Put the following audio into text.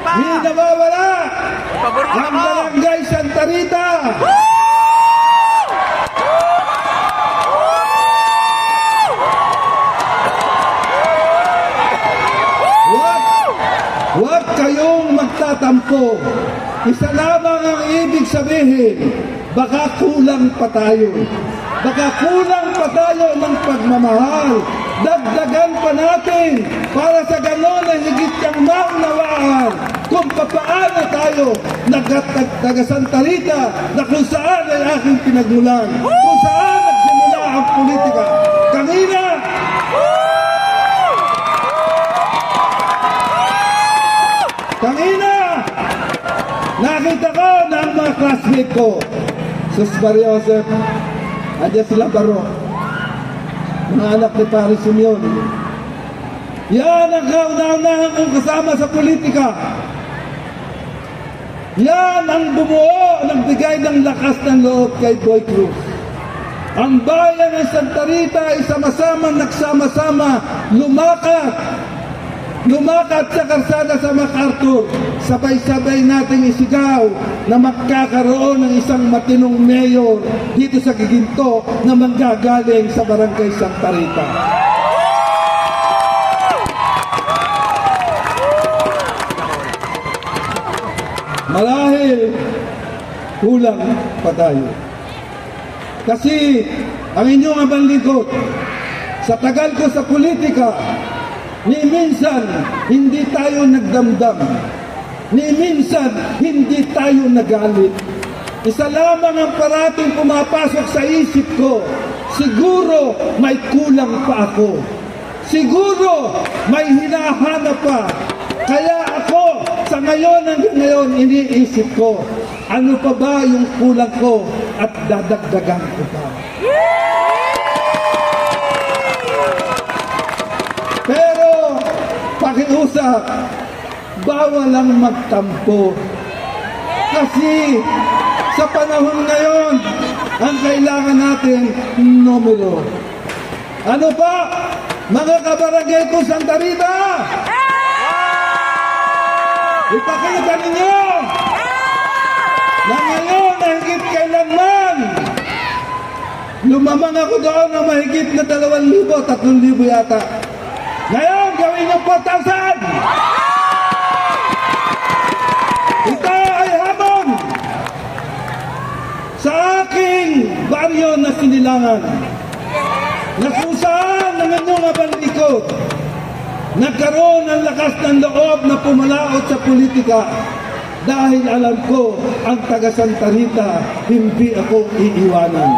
pa. Hindi nawawala Pabor mo ang. Barangay Santa Rita. Huwag, huwag kayong magtatampo. Isa lamang ang ibig sabihin, baka kulang pa tayo. Baka kulang pa tayo ng pagmamahal. Dagdagan pa natin para sa ganon na higit kang tayo nagtatag taga Santa Rita na kung saan ay aking pinagmulan. Kung saan nagsimula ang politika. Kanina, Kanina, nakita ko na ang mga classmate ko, Sus Maria Joseph, andyan sila baro, mga anak ni Paris Simeon. Yan ang kauna-unahan kong kasama sa politika. Yan ang bumuo, nagbigay ng lakas ng loob kay Boy Cruz. Ang bayan ng Santa Rita ay sama-sama nagsama-sama lumakat lumakat sa karsada sa MacArthur, sabay-sabay nating isigaw na magkakaroon ng isang matinong mayor dito sa Giginto na manggagaling sa Barangay Santa Rita. Marahil kulang pa tayo. Kasi ang inyong abang lingkod, sa tagal ko sa politika, ni minsan hindi tayo nagdamdam. Ni minsan hindi tayo nagalit. Isa lamang ang parating pumapasok sa isip ko. Siguro may kulang pa ako. Siguro may hinahanap pa. Kaya ako sa ngayon hanggang ngayon iniisip ko, ano pa ba yung kulang ko at dadagdagan ko pa. Pero, pakiusap, bawal lang magtampo. Kasi, sa panahon ngayon, ang kailangan natin, numero. Ano pa? Mga kabarangay ko Santa Rita! Ipakita ninyo na ngayon na higit kailanman lumamang ako doon ng mahigit na 2,000, 3,000 yata. Ngayon, gawin niyo 4,000! Ito ay hamon sa aking baryo na sinilangan na kung saan ang inyong abandikot nagkaroon ng lakas ng loob na pumalaot sa politika dahil alam ko ang taga Santa Rita hindi ako iiwanan.